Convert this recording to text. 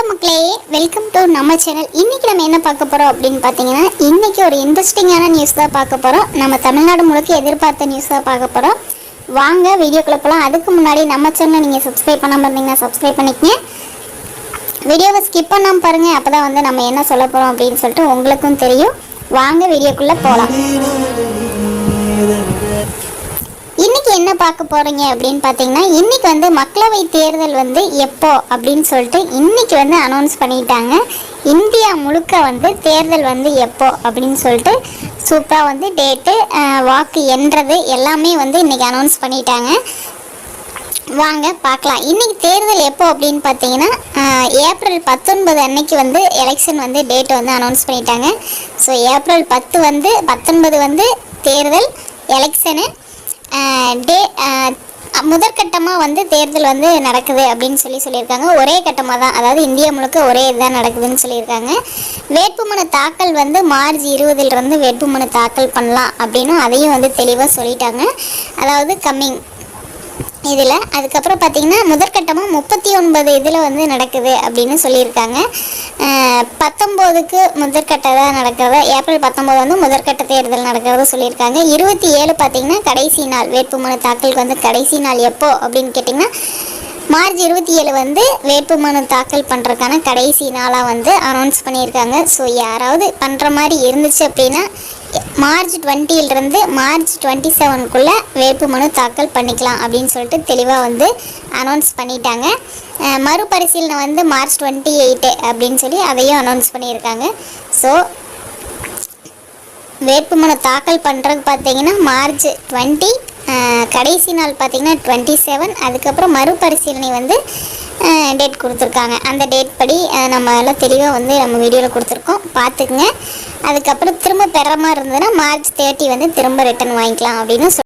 Hello மக்களே welcome to நம்ம channel இன்றைக்கி நம்ம என்ன பார்க்க போகிறோம் அப்படின்னு பார்த்தீங்கன்னா இன்றைக்கி ஒரு இன்ட்ரெஸ்டிங்கான நியூஸ் தான் பார்க்க போகிறோம் நம்ம தமிழ்நாடு முழுக்க எதிர்பார்த்த நியூஸ் தான் பார்க்க போகிறோம் வாங்க வீடியோக்குள்ளே போகலாம் அதுக்கு முன்னாடி நம்ம சேனலை நீங்கள் சப்ஸ்கிரைப் பண்ணாமல் இருந்தீங்கன்னா சப்ஸ்கிரைப் பண்ணிக்கங்க. வீடியோவை ஸ்கிப் பண்ணாமல் பாருங்கள் அப்போ தான் வந்து நம்ம என்ன சொல்ல போகிறோம் அப்படின்னு சொல்லிட்டு உங்களுக்கும் தெரியும். வாங்க வீடியோக்குள்ளே போகலாம் இன்னைக்கு என்ன பார்க்க போகிறீங்க அப்படின்னு பார்த்தீங்கன்னா இன்றைக்கி வந்து மக்களவை தேர்தல் வந்து எப்போ அப்படின்னு சொல்லிட்டு இன்றைக்கி வந்து அனௌன்ஸ் பண்ணிட்டாங்க. இந்தியா முழுக்க வந்து தேர்தல் வந்து எப்போ அப்படின்னு சொல்லிட்டு சூப்பராக வந்து டேட்டு வாக்கு எண்றது எல்லாமே வந்து இன்னைக்கு அனௌன்ஸ் பண்ணிட்டாங்க. வாங்க பார்க்கலாம். இன்றைக்கி தேர்தல் எப்போ அப்படின்னு பார்த்தீங்கன்னா ஏப்ரல் பத்தொன்பது அன்னைக்கு வந்து எலெக்ஷன் வந்து டேட் வந்து அனௌன்ஸ் பண்ணிட்டாங்க. ஸோ ஏப்ரல் பத்து வந்து பத்தொன்பது வந்து தேர்தல் எலெக்ஷனு டே முதற்கட்டமாக வந்து தேர்தல் வந்து நடக்குது அப்படின்னு சொல்லி சொல்லியிருக்காங்க. ஒரே கட்டமாக தான். அதாவது இந்தியா முழுக்க ஒரே இதுதான் நடக்குதுன்னு சொல்லியிருக்காங்க. வேட்புமனு தாக்கல் வந்து மார்ச் இருபதுலேருந்து வேட்புமனு தாக்கல் பண்ணலாம் அப்படின்னு அதையும் வந்து தெளிவாக சொல்லிட்டாங்க. அதாவது கம்மிங் இதில். அதுக்கப்புறம் பார்த்திங்கன்னா முதற்கட்டமாக முப்பத்தி ஒன்பது இதில் வந்து நடக்குது அப்படின்னு சொல்லியிருக்காங்க. பத்தொம்போதுக்கு முதற்கட்டதாக நடக்கிறத ஏப்ரல் பத்தொம்போது வந்து முதற்கட்ட தேர்தல் நடக்கிறத சொல்லியிருக்காங்க. இருபத்தி ஏழு பார்த்திங்கன்னா கடைசி நாள் வேட்புமனு தாக்கலுக்கு வந்து கடைசி நாள் எப்போ அப்படின்னு கேட்டிங்கன்னா மார்ச் இருபத்தி ஏழு வந்து வேட்புமனு தாக்கல் பண்ணுறதுக்கான கடைசி நாளாக வந்து அனௌன்ஸ் பண்ணியிருக்காங்க. ஸோ யாராவது பண்ணுற மாதிரி இருந்துச்சு அப்படின்னா மார்ச் டுவெண்ட்டியிலிருந்து மார்ச் டுவெண்ட்டி செவனுக்குள்ளே வேட்புமனு தாக்கல் பண்ணிக்கலாம் அப்படின்னு சொல்லிட்டு தெளிவாக வந்து அனௌன்ஸ் பண்ணிட்டாங்க. மறுபரிசீலனை வந்து மார்ச் டுவெண்ட்டி எயிட்டு அப்படின்னு சொல்லி அதையும் அனௌன்ஸ் பண்ணியிருக்காங்க. ஸோ வேட்புமனு தாக்கல் பண்ணுறது பார்த்தீங்கன்னா மார்ச் டுவெண்ட்டி கடைசி நாள் பார்த்தீங்கன்னா டுவெண்ட்டி செவன் அதுக்கப்புறம் மறுபரிசீலனை வந்து டேட் கொடுத்துருக்காங்க. அந்த டேட் படி நம்ம எல்லாம் தெளிவாக வந்து நம்ம வீடியோவில் கொடுத்துருக்கோம். பார்த்துக்குங்க. அதுக்கப்புறம் திரும்ப பெற மாதிரி இருந்ததுன்னா மார்ச் தேர்ட்டி வந்து திரும்ப ரிட்டர்ன் வாங்கிக்கலாம் அப்படின்னு சொல்